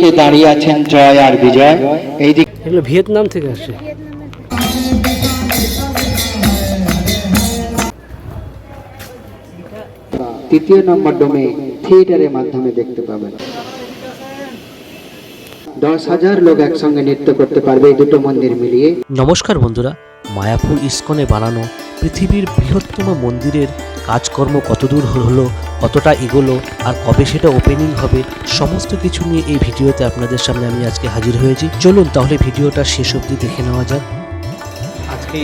দিকে দাঁড়িয়ে আছেন জয় আর বিজয়। এই দিক এগুলো ভিয়েতনাম থেকে আসছে। তৃতীয় নম্বর ডোমে থিয়েটারের মাধ্যমে দেখতে পাবেন। দশ হাজার লোক একসঙ্গে নৃত্য করতে পারবে এই দুটো মন্দির মিলিয়ে। নমস্কার বন্ধুরা মায়াপুর ইস্কনে বানানো পৃথিবীর বৃহত্তম মন্দিরের কাজকর্ম কতদূর হলো, কতটা এগোলো, আর কবে সেটা ওপেনিং হবে, সমস্ত কিছু নিয়ে এই ভিডিওতে আপনাদের সামনে আমি আজকে হাজির হয়েছি। চলুন তাহলে ভিডিওটা শেষ অবধি দেখে নেওয়া যাক। আজকে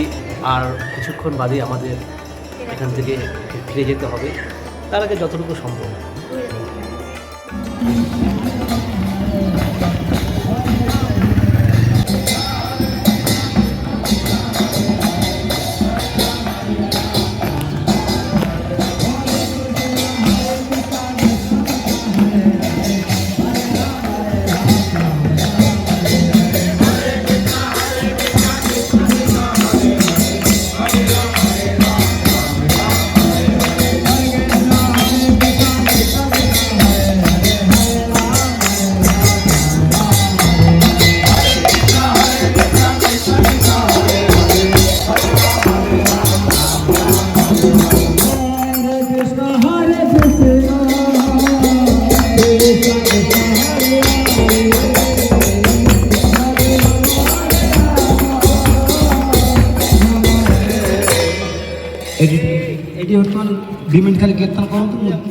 আর কিছুক্ষণ বাদে আমাদের এখান থেকে ফিরে যেতে হবে। তার আগে যতটুকু সম্ভব।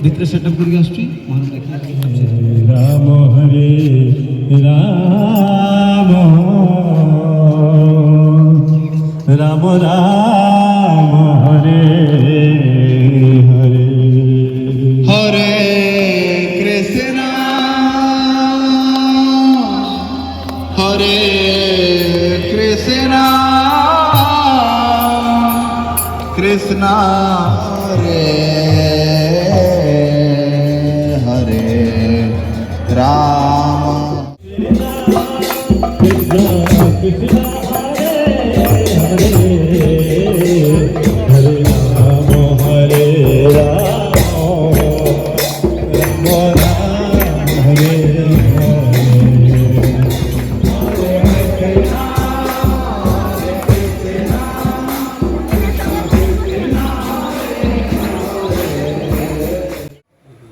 ভিতরে সেট আপ করে আসছি রাম হরে রাম রাম রাম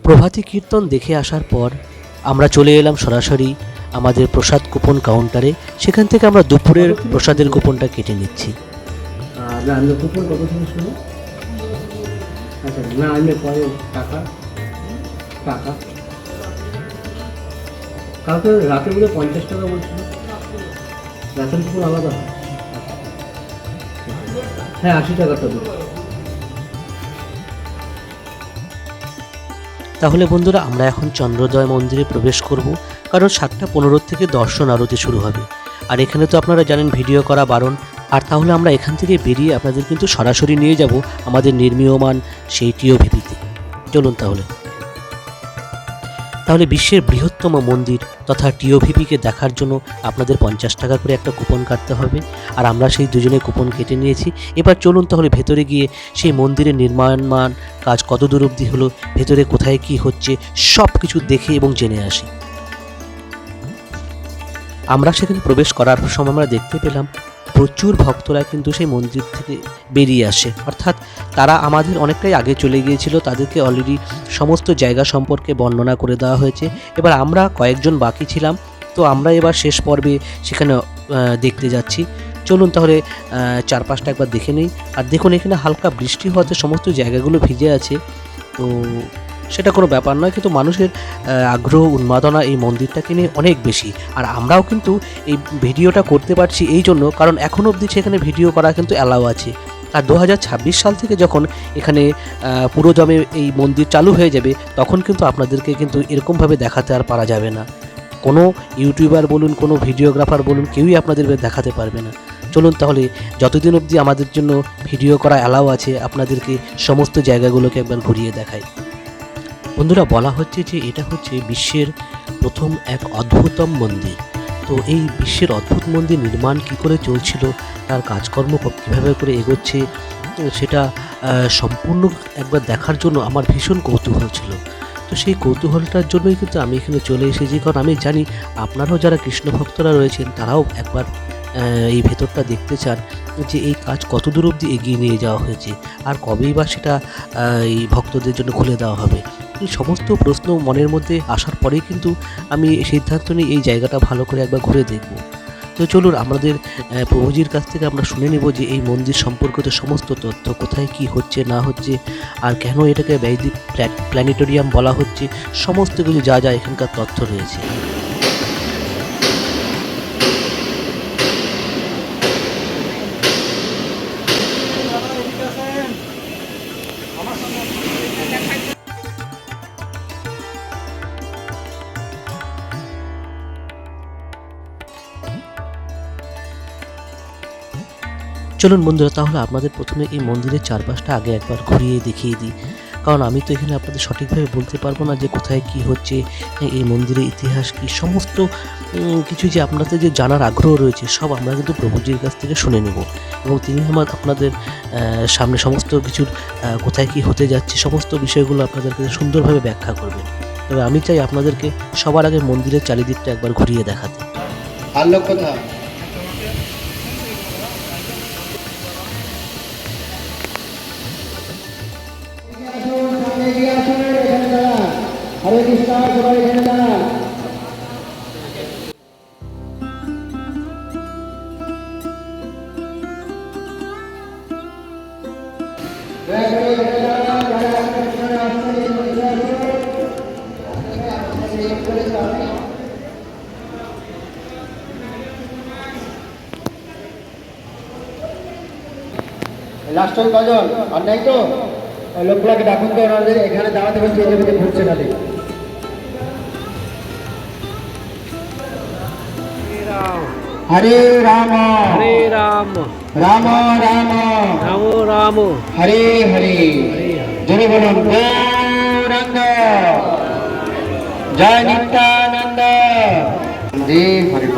প্রভাতী কীর্তন দেখে আসার পর আমরা চলে এলাম সরাসরি আমাদের প্রসাদ কুপন কাউন্টারে। সেখান থেকে আমরা দুপুরের প্রসাদের কুপনটা কেটে নিচ্ছি। আচ্ছা আলাদা। হ্যাঁ আশি টাকাটা দিন তাহলে বন্ধুরা আমরা এখন চন্দ্রোদয় মন্দিরে প্রবেশ করব, কারণ সাতটা পনেরো থেকে দর্শন আরতি শুরু হবে। আর এখানে তো আপনারা জানেন ভিডিও করা বারণ। আর তাহলে আমরা এখান থেকে বেরিয়ে আপনাদের কিন্তু সরাসরি নিয়ে যাব আমাদের নির্মীয়মান সেই টিও ভিপিতে চলুন তাহলে। তাহলে বিশ্বের বৃহত্তম মন্দির তথা টিওভিপিকে দেখার জন্য আপনাদের পঞ্চাশ টাকা করে একটা কুপন কাটতে হবে। আর আমরা সেই দুজনে কুপন কেটে নিয়েছি। এবার চলুন তাহলে ভেতরে গিয়ে সেই মন্দিরের নির্মাণমান, কাজ কত দূর অবধি হলো, ভেতরে কোথায় কি হচ্ছে সব কিছু দেখে এবং জেনে আসি। আমরা সেখানে প্রবেশ করার সময় আমরা দেখতে পেলাম প্রচুর ভক্তরা কিন্তু সেই মন্দির থেকে বেরিয়ে আসে। অর্থাৎ তারা আমাদের অনেকটাই আগে চলে গিয়েছিল, তাদেরকে অলরেডি সমস্ত জায়গা সম্পর্কে বর্ণনা করে দেওয়া হয়েছে। এবার আমরা কয়েকজন বাকি ছিলাম, তো আমরা এবার শেষ পর্বে সেখানে দেখতে যাচ্ছি। চলুন তাহলে চারপাশটা একবার দেখে নিই। আর দেখুন, এখানে হালকা বৃষ্টি হওয়াতে সমস্ত জায়গাগুলো ভিজে আছে। তো সেটা কোনো ব্যাপার নয় কিন্তু মানুষের আগ্রহ উন্মাদনা এই মন্দিরটাকে নিয়ে অনেক বেশি। আর আমরাও কিন্তু এই ভিডিওটা করতে পারছি এই জন্য কারণ এখনও অবধি সেখানে ভিডিও করা কিন্তু অ্যালাউ আছে। আর দু হাজার ছাব্বিশ সাল থেকে যখন এখানে আহ, পুরোদমে এই মন্দির চালু হয়ে যাবে তখন কিন্তু আপনাদেরকে কিন্তু এরকমভাবে দেখাতে আর পারা যাবে না। কোনো ইউটিউবার বলুন কোনো ভিডিওগ্রাফার বলুন কেউই আপনাদের দেখাতে পারবে না। চলুন তাহলে যতদিন অবধি আমাদের জন্য ভিডিও করা অ্যালাউ আছে আপনাদেরকে সমস্ত জায়গাগুলোকে একবার ঘুরিয়ে দেখাই। বন্ধুরা, বলা হচ্ছে যে এটা হচ্ছে বিশ্বের প্রথম এক অদ্ভুতম মন্দির। তো এই বিশ্বের অদ্ভুত মন্দির নির্মাণ কি করে চলছিল, তার কাজকর্ম কীভাবে করে এগোচ্ছে, সেটা সম্পূর্ণ একবার দেখার জন্য আমার ভীষণ কৌতূহল ছিল। তো সেই কৌতূহলটার জন্যই কিন্তু আমি এখানে চলে এসেছি, কারণ আমি জানি আপনারাও যারা কৃষ্ণ ভক্তরা রয়েছেন, তারাও একবার এই ভেতরটা দেখতে চান যে এই কাজ কত দূর অবধি এগিয়ে নিয়ে যাওয়া হয়েছে, আর কবেই বা সেটা এই ভক্তদের জন্য খুলে দেওয়া হবে। এই সমস্ত প্রশ্ন মনের মধ্যে আসার পরেই কিন্তু আমি সিদ্ধান্ত নিই এই জায়গাটা ভালো করে একবার ঘুরে দেখব। তো চলুন আমাদের প্রভুজির কাছ থেকে আমরা শুনে নেব যে এই মন্দির সম্পর্কিত সমস্ত তথ্য কোথায় কি হচ্ছে, না হচ্ছে, আর কেন এটাকে বৈদিক প্ল্যানেটোরিয়াম বলা হচ্ছে, সমস্ত কিছু যা যা এখানকার তথ্য রয়েছে। চলুন বন্ধুরা, তাহলে আপনাদের প্রথমে এই মন্দিরের চারপাশটা আগে একবার ঘুরিয়ে দেখিয়ে দিই। কারণ আমি তো এখানে আপনাদের সঠিকভাবে বলতে পারব না যে কোথায় কি হচ্ছে, এই মন্দিরের ইতিহাস কি, সমস্ত কিছু যে আপনাদের যে জানার আগ্রহ রয়েছে, সব আমরা কিন্তু প্রভুজির কাছ থেকে শুনে নেব। এবং তিনি আমার আপনাদের সামনে সমস্ত কিছুর কোথায় কি হতে যাচ্ছে, সমস্ত বিষয়গুলো আপনাদেরকে সুন্দরভাবে ব্যাখ্যা করবেন তবে আমি চাই আপনাদেরকে সবার আগে মন্দিরের চারিদিকটা একবার ঘুরিয়ে দেখাতে। আর কোথায়? হরে কৃষ্ণ সবাই এখানে দাঁড়ান লাস্ট ওই কজন আর নাই তো লোকগুলাকে ডাকুন তো ওনাদের এখানে দাঁড়াতে এই জমিতে ঘুরছে খালি। হরে রাম। হরে রাম। রাম রাম। রাম রাম। হরে হরে। জয় বলুন গৌরাঙ্গ। জয় নিত্যানন্দ। দে হরি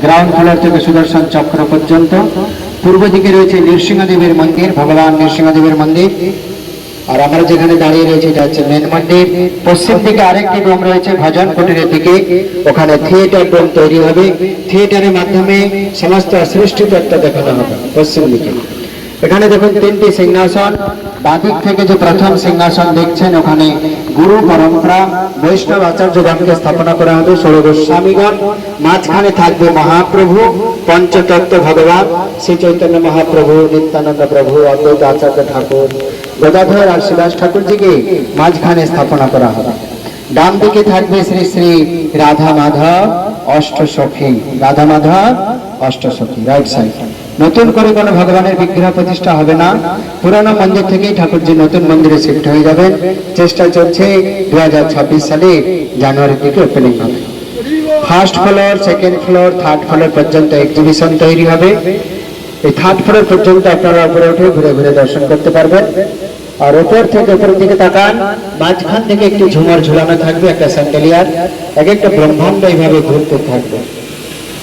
গ্রাউন্ড ফ্লোর থেকে সুদর্শন চক্র পর্যন্ত পূর্ব দিকে রয়েছে নৃসিংহদেবের মন্দির, ভগবান নৃসিংহদেবের মন্দির। আর আমরা যেখানে দাঁড়িয়ে রয়েছে, এটা হচ্ছে মেন মন্দির। পশ্চিম দিকে আরেকটি ডোম রয়েছে, ভজন কুটিরের দিকে। ওখানে থিয়েটার ডোম তৈরি হবে। থিয়েটারের মাধ্যমে সমস্ত সৃষ্টি তত্ত্ব দেখানো হবে, পশ্চিম দিকে। এখানে দেখুন তিনটি সিংহাসন, বাদিক থেকে যে প্রথম সিংহাসন দেখছেন, ওখানে গুরু পরম্পরা, বৈষ্ণব আচার্যগণকে স্থাপনা করা হবে গোস্বামীগণ। মাঝখানে থাকবে মহাপ্রভু, পঞ্চতত্ত্ব ভগবান শ্রী চৈতন্য মহাপ্রভু, নিত্যানন্দ প্রভু, অদ্বৈত আচার্য ঠাকুর, গদাধর আর শিবাস ঠাকুরজিকে মাঝখানে স্থাপনা করা হবে। ডান দিকে থাকবে শ্রী শ্রী রাধা মাধব অষ্টসখী। রাধা মাধব অষ্টসখী রাইট সাইড নতুন করে কোনো ভগবানের বিগ্রহ প্রতিষ্ঠা হবে না। পুরানো মন্দির থেকেই ঠাকুরজি নতুন মন্দিরে শিফট হয়ে যাবেন। চেষ্টা চলছে দু সালে জানুয়ারির দিকে ওপেনিং হবে। First floor second floor third floor পর্যন্ত এক্সিবিশন তৈরি হবে। এই থার্ড ফ্লোর পর্যন্ত আপনারা উপরে উঠে ঘুরে ঘুরে দর্শন করতে পারবেন। আর উপর থেকে, উপরের দিকে তাকান, মাঝখান থেকে একটি ঝুমার ঝুলানো থাকবে, একটা স্যান্ডেলিয়ার। এক একটা ব্রহ্মাণ্ড এইভাবে ঘুরতে থাকবে।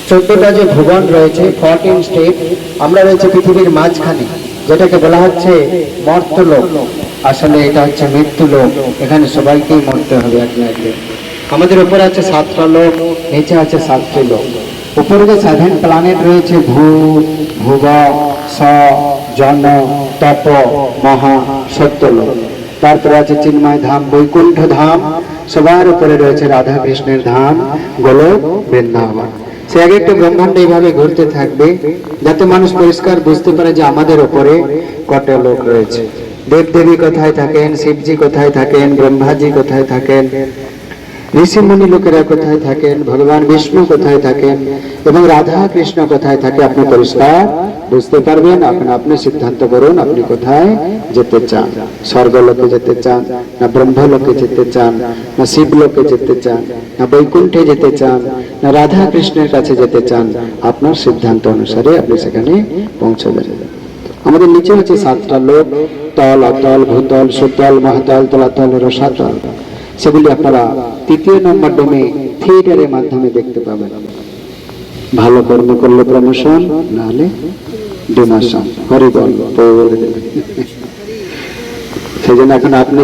চোদ্দটা যে ভুবন রয়েছে ফোরটিন স্টেট আমরা রয়েছে পৃথিবীর মাঝখানে, যেটাকে বলা হচ্ছে মর্তলোক আসলে এটা হচ্ছে মৃত্যু লোক। এখানে সবাইকেই মরতে হবে এক না আমাদের উপরে আছে সাতটা লোক, নিচে আছে সাতটি লোক। উপরে যে সেভেন প্ল্যানেট রয়েছে, ভূ, ভুব, স, জন, তপ, মহা সত্যলোক তারপরে আছে চিন্ময় ধাম, বৈকুণ্ঠ ধাম। সবার উপরে রয়েছে রাধা কৃষ্ণের ধাম, গোলক বৃন্দাবন। সে এক একটা ব্রহ্মাণ্ড এইভাবে ঘুরতে থাকবে, যাতে মানুষ পরিষ্কার বুঝতে পারে যে আমাদের ওপরে কত লোক রয়েছে। দেবদেবী কোথায় থাকেন, শিবজি কোথায় থাকেন, ব্রহ্মাজি কোথায় থাকেন ঋষি মুনি লোকেরা কোথায় থাকেন? ভগবান বিষ্ণু কোথায় থাকেন? এবং রাধা কৃষ্ণ কোথায় থাকে? আপনি পরিষ্কার? বুঝতে পারবেন? আপনি আপনি সিদ্ধান্ত করুন, আপনি কোথায় যেতে চান। স্বর্গলোকে যেতে চান, না ব্রহ্মলোকে যেতে চান, না শিবলোকে যেতে চান, না বৈকুণ্ঠে যেতে চান, না রাধা কৃষ্ণের কাছে যেতে চান, আপনার সিদ্ধান্ত অনুসারে আপনি সেখানে পৌঁছবেন আমাদের নিচে হচ্ছে সাতটা লোক, তল, অতল, ভূতল, সুতল, মহাতল, তলাতল, রসাতল। সেগুলি আপনারা তৃতীয় নম্বর ডোমে থিয়েটারের মাধ্যমে দেখতে পাবেন। ভালো কর্ম করলে প্রমোশন নাহলে ডিমোশন। হরিবল বলে দেবে। সেই জন্য এখন আপনি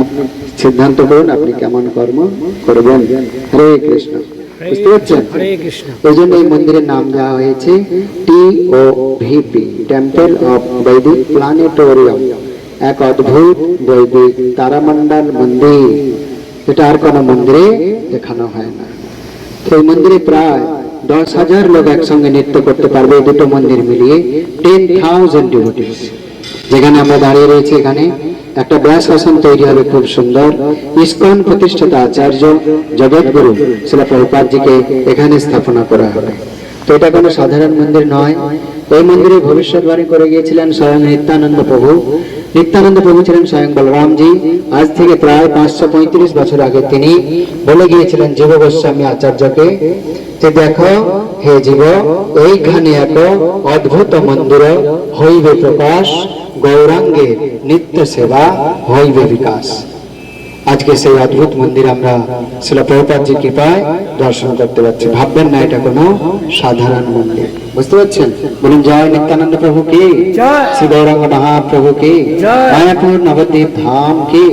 সিদ্ধান্ত করুন আপনি কেমন কর্ম করবেন। হরে কৃষ্ণ। বুঝতে পারছেন? এই জন্য এই মন্দিরের নাম দেওয়া হয়েছে T O VP temple of Vedic planetarium এক অদ্ভুত বৈদিক তারামণ্ডল মন্দির। এটা আর কোনো মন্দিরে দেখানো হয় না। এই মন্দিরে প্রায় দশ হাজার লোক একসঙ্গে নৃত্য করতে পারবে দুটো মন্দির মিলিয়ে টেন থাউজেন্ড ডিভোটিস যেখানে আমরা দাঁড়িয়ে রয়েছি এখানে। একটা ব্যাস আসন তৈরি হবে, খুব সুন্দর। ইস্কন প্রতিষ্ঠাতা আচার্য জগৎগুরু, শিলা প্রভুপাদজিকে এখানে স্থাপনা করা হবে। তো এটা কোনো সাধারণ মন্দির নয়। এই মন্দিরে ভবিষ্যৎবাণী করে গিয়েছিলেন স্বয়ং নিত্যানন্দ প্রভু। নিত্যানন্দ প্রভু ছিলেন স্বয়ং বলরামজি। আজ থেকে প্রায় পাঁচশো পঁয়ত্রিশ বছর আগে তিনি বলে গিয়েছিলেন জীব গোস্বামী আচার্যকে যে দেখো, হে জীব, এইখানে এক অদ্ভুত মন্দির হইবে প্রকাশ। গৌরাঙ্গের নিত্য সেবা হইবে বিকাশ। আজকে সেই অদ্ভুত মন্দির আমরা শিল প্রভুপাদজি কৃপায় দর্শন করতে পারছি। ভাববেন না এটা কোনো সাধারণ মন্দির। বুঝতে পারছেন? বলুন জয় নিত্যানন্দ প্রভু কি? শ্রী গৌরাঙ্গ মহাপ্রভু কি? মায়াপুর নবদ্বীপ ধাম কি?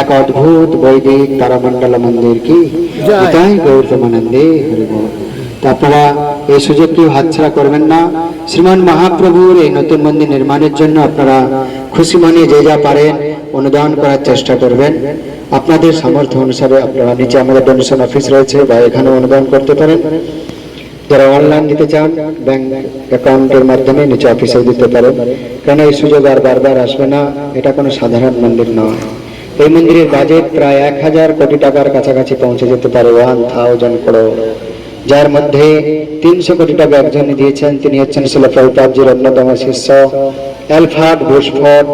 এক অদ্ভুত বৈদিক তারামণ্ডল মন্দির কি? এটাই গৌরমানন্দে হরি বল। তা আপনারা এই সুযোগ কেউ হাতছাড়া করবেন না। শ্রীমান মহাপ্রভুর এই নতুন মন্দির নির্মাণের জন্য আপনারা খুশি মনে যে যা পারেন অনুদান করার চেষ্টা করবেন। আপনাদের সামর্থ্য অনুসারে আপনারা নিচে আমাদের ডোনেশন অফিস রয়েছে বা এখানে অনুদান করতে পারেন। যারা অনলাইন দিতে চান ব্যাংক অ্যাকাউন্টের মাধ্যমে নিচে অফিসে দিতে পারেন। কেন এই সুযোগ আর বারবার আসবে না, এটা কোনো সাধারণ মন্দির নয়। এই মন্দিরের বাজেট প্রায় এক হাজার কোটি টাকার কাছাকাছি পৌঁছে যেতে পারে। ওয়ান থাউজেন্ড করোড় যার মধ্যে তিনশো কোটি টাকা একজন দিয়েছেন। তিনি হচ্ছেন শিল প্রভুপাদজির অন্যতম শিষ্য, অ্যালফার্ড বুশফোর্ড,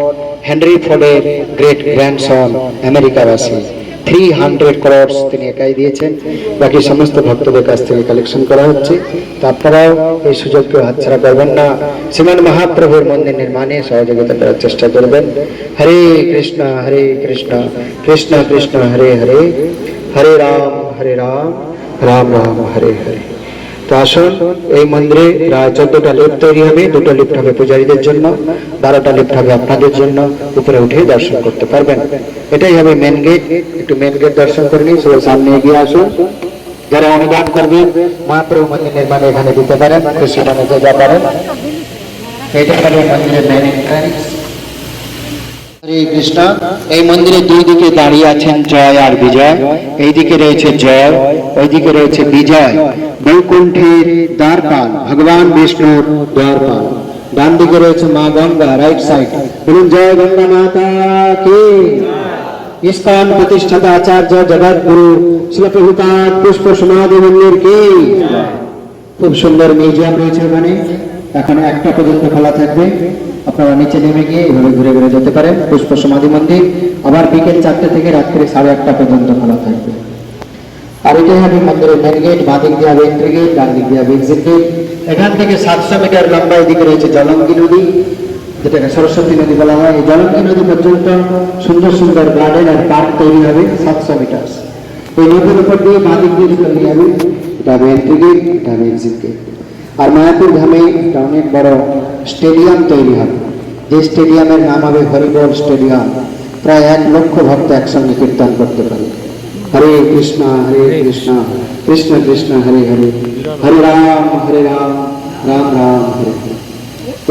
হেনরি ফোর্ডের গ্রেট গ্র্যান্ডসন আমেরিকাবাসী। থ্রি হান্ড্রেড ক্রোর্স তিনি একাই দিয়েছেন। বাকি সমস্ত ভক্তদের কাছ থেকে কালেকশন করা হচ্ছে। তো এই সুযোগকে হাতছাড়া করবেন না। শ্রীমান মহাপ্রভুর মন্দির নির্মাণে সহযোগিতা করার চেষ্টা করবেন। হরে কৃষ্ণ হরে কৃষ্ণ কৃষ্ণ কৃষ্ণ, হরে হরে। হরে রাম হরে রাম। রাম রাম হরে হরে তো আসুন এই মন্দিরে প্রায় চোদ্দটা লিফট তৈরি হবে, দুটো লিফট হবে পূজারীদের জন্য, বারোটা লিফট হবে আপনাদের জন্য, উপরে উঠে দর্শন করতে পারবেন। এটাই হবে মেন গেট একটু মেন গেট দর্শন করে নিন, সবাই সামনে এগিয়ে আসুন। যারা অনুদান করবেন মহাপ্রভু মন্দির নির্মাণে এখানে দিতে পারেন খুশি মনে যে যা পারেন। এটা হবে মন্দিরের মেন এন্ট্রান্স হরে কৃষ্ণ। এই মন্দিরের দুই দিকে দাঁড়িয়ে আছেন জয় আর বিজয়। এই দিকে রয়েছে জয় রয়েছে বিজয়। বৈকুণ্ঠের দ্বারপাল, ভগবান বিষ্ণুর দ্বারপাল। ডান দিকে রয়েছে মা গঙ্গা রাইট সাইড বলুন, জয় গঙ্গা মাতা কি? প্রতিষ্ঠাতা আচার্য জগৎ গুরু শিলপ্রভুপাত পুষ্প সমাধি মন্দির কি? খুব সুন্দর মিউজিয়াম রয়েছে ওখানে। এখন একটা পর্যন্ত খোলা থাকবে। আপনারা নিচে নেমে গিয়ে এভাবে ঘুরে ঘুরে যেতে পারেন। পুষ্প সমাধি মন্দির আবার বিকেল চারটে থেকে রাত্রি সাড়ে আটটা পর্যন্ত খোলা থাকবে। আর এটাই হবে মন্দিরের মেন গেট বাঁ দিক দিয়ে হবে এন্ট্রি গেট ডান দিক দিয়ে হবে এক্সিট গেট এখান থেকে সাতশো মিটার লম্বা এদিকে রয়েছে জলঙ্গি নদী, যেটাকে সরস্বতী নদী বলা হয়। এই জলঙ্গি নদী পর্যন্ত সুন্দর সুন্দর গার্ডেন আর পার্ক তৈরি হবে সাতশো মিটার। এই নদীর উপর দিয়ে বাঁ দিক দিয়ে চলে যাবে এটা হবে এন্ট্রি গেট এটা হবে এক্সিট গেট আর মায়াপুর ধামে একটা অনেক বড় স্টেডিয়াম তৈরি হবে যে স্টেডিয়ামের নাম হবে হরিবল স্টেডিয়াম প্রায় এক লক্ষ ভক্ত একসঙ্গে কীর্তন করতে পারে হরে কৃষ্ণ হরে কৃষ্ণ কৃষ্ণ কৃষ্ণ হরে হরে হরে রাম হরে রাম রাম রাম হরে হরে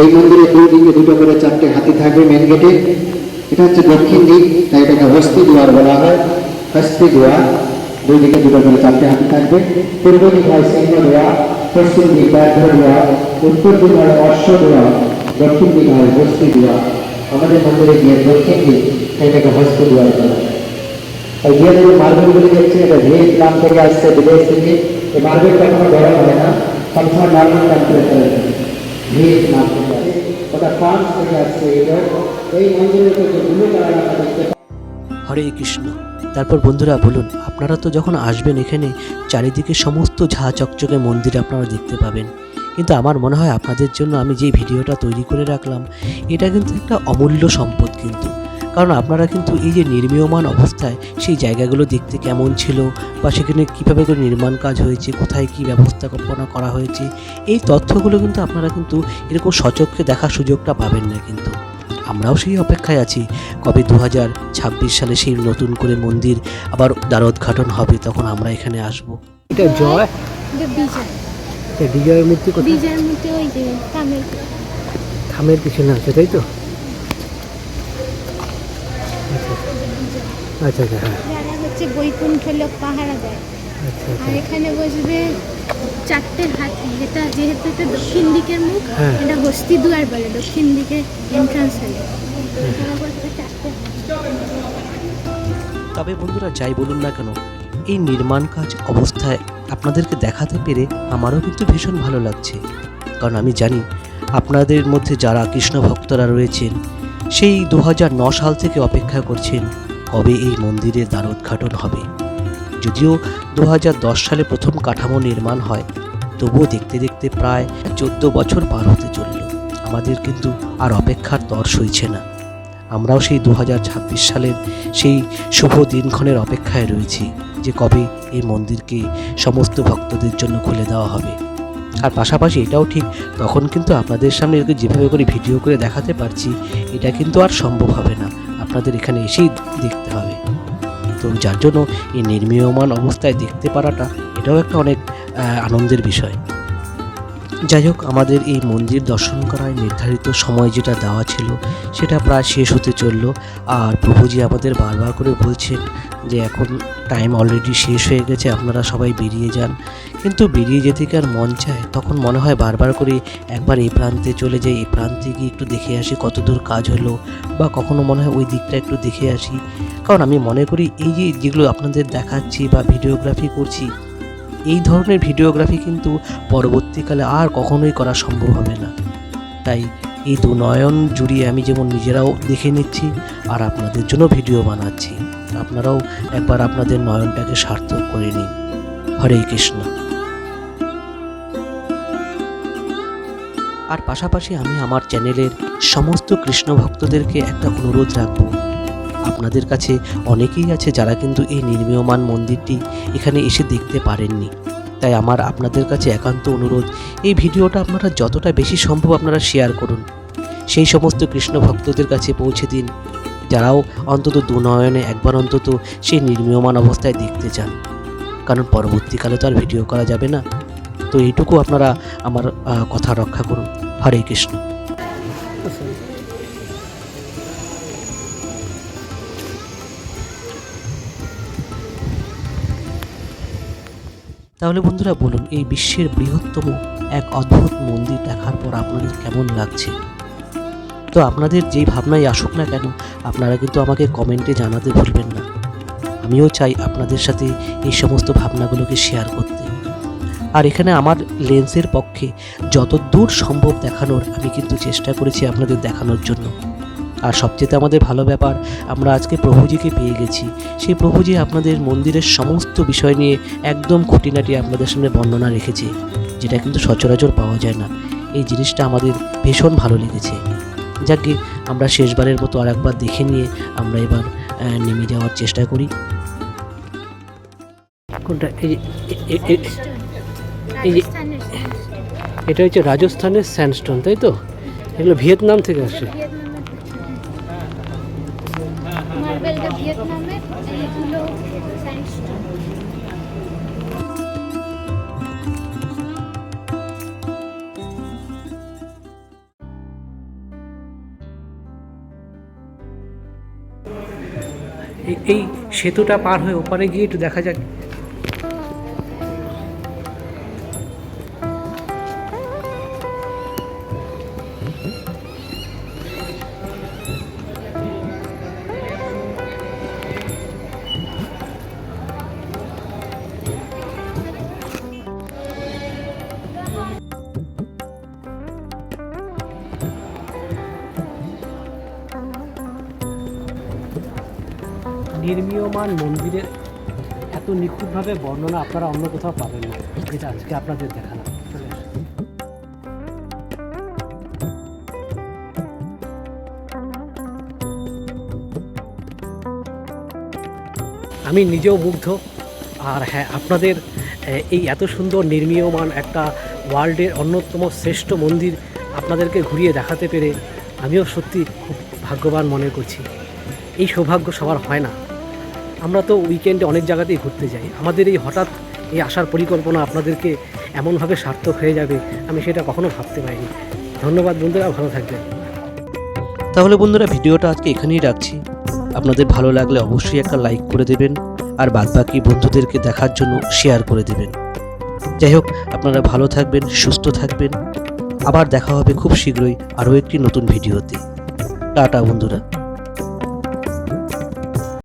এই মন্দিরে দুই দিকে দুটো করে চারটে হাতি থাকবে মেন গেটে এটা হচ্ছে দক্ষিণ দিক তাই এটাকে হস্তি দুয়ার বলা হয় হস্তি দুয়ার দুই দিকে দুটো করে চারটে হাতি থাকবে পূর্ব দিক হয় সিংহ দুয়ার পশ্চিম দিক ব্যাঘ্র দুয়ার উত্তর দিক হয় অশ্ব দুয়ার দক্ষিণ দিক হয় হস্তি দুয়ার আমাদের মন্দিরে গিয়ে দক্ষিণ দিক তাই এটাকে হস্তি দুয়ার বলা হয় আর যে যে মার্বেলগুলি দেখছেন এটা ভিয়েতনাম থেকে আসছে বিদেশ থেকে এই মার্বেল কখনো গরম হয় না সবসময় নর্মাল টেম্পারেচারে থাকে ভিয়েতনাম থেকে আসে ওটা ফ্রান্স থেকে আসছে এটা এই মন্দিরের উপর যে ব্লু কালার আমরা দেখতে পাই, হরে কৃষ্ণ তারপর বন্ধুরা বলুন, আপনারা তো যখন আসবেন এখানে, চারিদিকে সমস্ত ঝা চকচকে মন্দির আপনারা দেখতে পাবেন। কিন্তু আমার মনে হয় আপনাদের জন্য আমি যে ভিডিওটা তৈরি করে রাখলাম, এটা কিন্তু একটা অমূল্য সম্পদ কিন্তু। কারণ আপনারা কিন্তু এই যে নির্মীয়মান অবস্থায় সেই জায়গাগুলো দেখতে কেমন ছিল, বা সেখানে কীভাবে করে নির্মাণ কাজ হয়েছে, কোথায় কী ব্যবস্থাপনা করা হয়েছে, এই তথ্যগুলো কিন্তু আপনারা কিন্তু এরকম সচক্ষে দেখার সুযোগটা পাবেন না কিন্তু। আমরাও সেই অপেক্ষায় আছি। কবে দু হাজার ছাব্বিশ সালে সেই নতুন করে মন্দির আবার দ্বারোদ্ঘাটন হবে তখন আমরা এখানে আসব। এটা জয়? বিজয়ের মূর্তি বিজয়ের মধ্যে ওই যে তামিল থামের পিছনে আছে তাই তো? আচ্ছা আচ্ছা। হ্যাঁ হচ্ছে বৈকুণ্ঠ লোক পাহারা দেয় আচ্ছা আর এখানে বসবে চারটে হাতি যেটা যেহেতু এটা দক্ষিণ দিকের মুখ হ্যাঁ। এটা হস্তি দুয়ার বলে দক্ষিণ দিকে এন্ট্রান্স হলে। তবে বন্ধুরা যাই বলুন না কেন এই নির্মাণ কাজ অবস্থায় আপনাদেরকে দেখাতে পেরে আমারও কিন্তু ভীষণ ভালো লাগছে কারণ আমি জানি আপনাদের মধ্যে যারা কৃষ্ণ ভক্তরা রয়েছেন সেই দু হাজার ন সাল থেকে অপেক্ষা করছেন কবে এই মন্দিরের দ্বারোদ্ঘাটন হবে যদিও দু হাজার দশ সালে প্রথম কাঠামো নির্মাণ হয়, তবুও দেখতে দেখতে প্রায় চোদ্দ বছর পার হতে চলল। আমাদের কিন্তু আর অপেক্ষার তর সইছে না। আমরাও সেই দু হাজার ছাব্বিশ সালের সেই শুভ দিনক্ষণের অপেক্ষায় রয়েছি, যে কবে এই মন্দিরকে সমস্ত ভক্তদের জন্য খুলে দেওয়া হবে। আর পাশাপাশি এটাও ঠিক, তখন কিন্তু আপনাদের সামনে এরকম যেভাবে করে ভিডিও করে দেখাতে পারছি, এটা কিন্তু আর সম্ভব হবে না। আপনাদের এখানে এসেই দেখতে হবে। তো যার জন্য এই নির্মীয়মান অবস্থায় দেখতে পারাটা এটাও একটা অনেক আনন্দের বিষয়। যাই হোক, আমাদের এই মন্দির দর্শন করায় নির্ধারিত সময় যেটা দেওয়া ছিল, সেটা প্রায় শেষ হতে চলল। আর প্রভুজি আমাদের বারবার করে বলছেন যে এখন টাইম অলরেডি শেষ হয়ে গেছে, আপনারা সবাই বেরিয়ে যান। কিন্তু বেরিয়ে যেতে কি আর মন চায়? তখন মনে হয় বারবার করে একবার এই প্রান্তে চলে যাই, এই প্রান্তে গিয়ে একটু দেখে আসি কত দূর কাজ হলো, বা কখনো মনে হয় ওই দিকটা একটু দেখে আসি। কারণ আমি মনে করি এই যে যেগুলো আপনাদের দেখাচ্ছি বা ভিডিওগ্রাফি করছি এই ধরনের ভিডিওগ্রাফি কিন্তু পরবর্তীকালে আর কখনোই করা সম্ভব হবে না। তাই এই দু নয়ন জুড়িয়ে আমি যেমন নিজেরাও দেখে নিচ্ছি আর আপনাদের জন্য ভিডিও বানাচ্ছি। আপনারাও একবার আপনাদের নয়নটাকে সার্থক করে নিন। হরে কৃষ্ণ। আর পাশাপাশি আমি আমার চ্যানেলের সমস্ত কৃষ্ণ ভক্তদেরকে একটা অনুরোধ রাখব। আপনাদের কাছে অনেকেই আছে যারা কিন্তু এই নির্মীয়মান মন্দিরটি এখানে এসে দেখতে পারেননি। তাই আমার আপনাদের কাছে একান্ত অনুরোধ, এই ভিডিওটা আপনারা যতটা বেশি সম্ভব আপনারা শেয়ার করুন। সেই সমস্ত কৃষ্ণ ভক্তদের কাছে পৌঁছে দিন। যারাও অন্তত দুনয়নে একবার অন্তত সেই নির্মীয়মান অবস্থায় দেখতে চান। কারণ পরবর্তীকালে তো আর ভিডিও করা যাবে না। তো এইটুকু আপনারা আমার কথা রক্ষা করুন। হরে কৃষ্ণ। তাহলে বন্ধুরা বলুন, এই বিশ্বের বৃহত্তম এক অদ্ভুত মন্দির দেখার পর আপনাদের কেমন লাগছে? তো আপনাদের যেই ভাবনাই আসুক না কেন, আপনারা কিন্তু আমাকে কমেন্টে জানাতে ভুলবেন না। আমিও চাই আপনাদের সাথে এই সমস্ত ভাবনাগুলোকে শেয়ার করতে। আর এখানে আমার লেন্সের পক্ষে যত দূর সম্ভব দেখানোর আমি কিন্তু চেষ্টা করেছি আপনাদের দেখানোর জন্য। আর সবচেয়ে আমাদের ভালো ব্যাপার আমরা আজকে প্রভুজিকে পেয়ে গেছি। সেই প্রভুজি আপনাদের মন্দিরের সমস্ত বিষয় নিয়ে একদম খুঁটিনাটি আপনাদের সামনে বর্ণনা রেখেছে যেটা কিন্তু সচরাচর পাওয়া যায় না। এই জিনিসটা আমাদের ভীষণ ভালো লেগেছে। যাকে আমরা শেষবারের মতো আর একবার দেখে নিয়ে আমরা এবার নেমে যাওয়ার চেষ্টা করি। কোনটা? এই যে- এটা হচ্ছে রাজস্থানের স্যান্ডস্টোন তাই তো? এগুলো ভিয়েতনাম থেকে আসছে এই- সেতুটা পার হয়ে ওপারে গিয়ে একটু দেখা যাক নির্মীয়মান মন্দিরের এত নিখুঁতভাবে বর্ণনা আপনারা অন্য কোথাও পাবেন না। যেটা আজকে আপনাদের দেখানো আমি নিজেও মুগ্ধ। আর হ্যাঁ আপনাদের এই এত সুন্দর নির্মীয়মান একটা ওয়ার্ল্ডের অন্যতম শ্রেষ্ঠ মন্দির আপনাদেরকে ঘুরিয়ে দেখাতে পেরে আমিও সত্যি খুব ভাগ্যবান মনে করছি। এই সৌভাগ্য সবার হয় না। আমরা তো উইকেন্ডে অনেক জায়গাতেই ঘুরতে যাই। আমাদের এই হঠাৎ এই আসার পরিকল্পনা আপনাদেরকে এমনভাবে সার্থক হয়ে যাবে, আমি সেটা কখনো ভাবতে পারিনি। ধন্যবাদ বন্ধুরা, ভালো থাকবেন। তাহলে বন্ধুরা, ভিডিওটা আজকে এখানেই রাখছি। আপনাদের ভালো লাগলে অবশ্যই একটা লাইক করে দেবেন, আর বাদবাকি বন্ধুদেরকে দেখার জন্য শেয়ার করে দেবেন। যাই হোক, আপনারা ভালো থাকবেন, সুস্থ থাকবেন। আবার দেখা হবে খুব শীঘ্রই আরও একটি নতুন ভিডিওতে। টাটা বন্ধুরা।